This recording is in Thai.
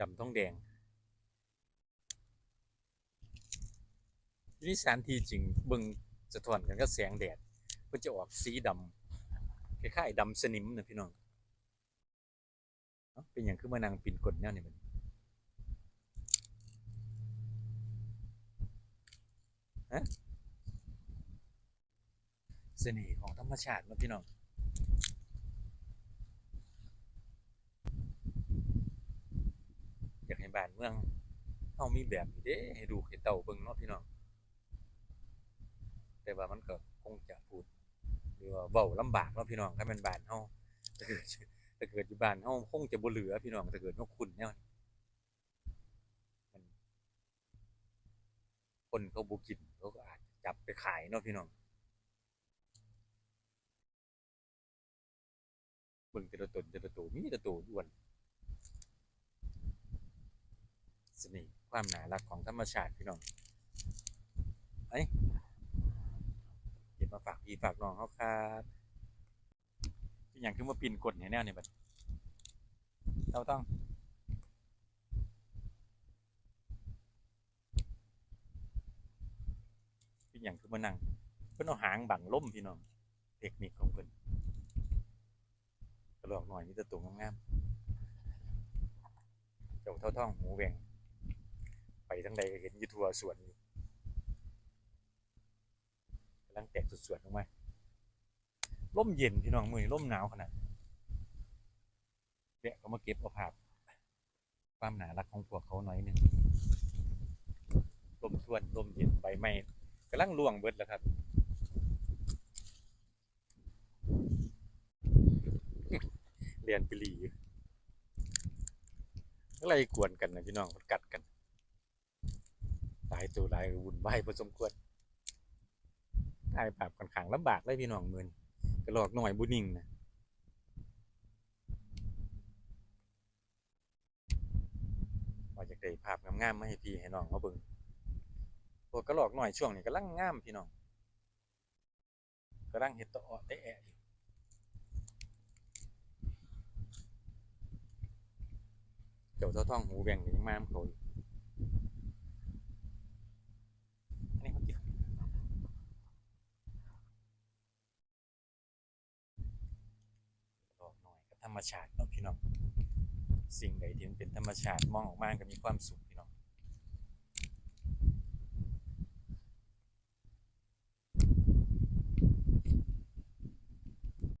ดำท้องแดงนี่สานที่จริงเบิ่งสะท้อนกันก็แสงแดดก็จะออกสีดำคล้ายๆดำสนิมนะพี่น้องเป็นอย่างคือมานั่งปิ่นกดแนวนี่มันฮะเสน่ห์ของธรรมชาตินะพี่น้อง อยากให้บ้านเมืองเฮามีแบบนี้เด้ให้ดูให้เต่าเบิ่งเนาะพี่น้องแต่ว่ามันก็คงจะพูดหรือว่าเว้าลำบากเนาะพี่น้องถ้าแม่นบ้านเฮาถ้าเกิดถ้าเกิดอยู่บ้านเฮาคงจะบ่เหลือพี่น้องถ้าเกิดเฮาคุ้นแนวมันคนเขาบ่กินเขาก็อาจจะจับไปขายเนาะพี่น้องเบิ่งแต่ละตนแต่ละตัวมีแต่ตัวอ้วน เสน่ห์ ความหนารักของธรรมชาติพี่น้องไอ้ยเก็บมาฝากพี่ฝากน้องเขาครับเป็นอย่างคือมาปีนกดเนี่ยแนวเนี่ยบัดเราต้องเป็นอย่างคือมานั่งเพิ่นเอาหางบังล่มพี่น้องเทคนิคของเพิ่นกระลอกหน่อยมีแต่ตัวงามๆเจ้าเท่าท้องหูแหวง ทั้งใดก็เห็นยูทัวสวนอยู่กำลังแตกสดๆลงมาร่มเย็นพี่น้องมือนี้ร่มหนาวขนาดเดี๋ยเขามาเก็บเอาภาพความหนารักของพวกเขาหน่อยหนึงร่มทวนร่มเย็นใบไม้กำลังร่วงเบิดแล้วครับเรียนไปหลีอะไรกวนกันนะพี่น้องกัดกันายตัวหลายวุ่นวายพอสมควรถ่ายภาพค่อนข้างลำบากเลยพี่น้องเงินกระหลอกหน่อยบุนิ่งนะว่าอยากได้ภาพงามๆมาให้พี่ให้น้องเขาเบิ่งตัวกระหลอกหน่อยช่วงนี้กำลังงามพี่น้องกำลังเห็ดตะเออแตะแอะอยู่เจ้าเท่าท้องหูแหว่งก็ยังมามเขา อันนี้เขากินดอกหน่อยกับธร รมชาติเนาะพี่น้อง สิ่งใดที่มันเป็นธรรมชาติมองออกมาก็มีความสุข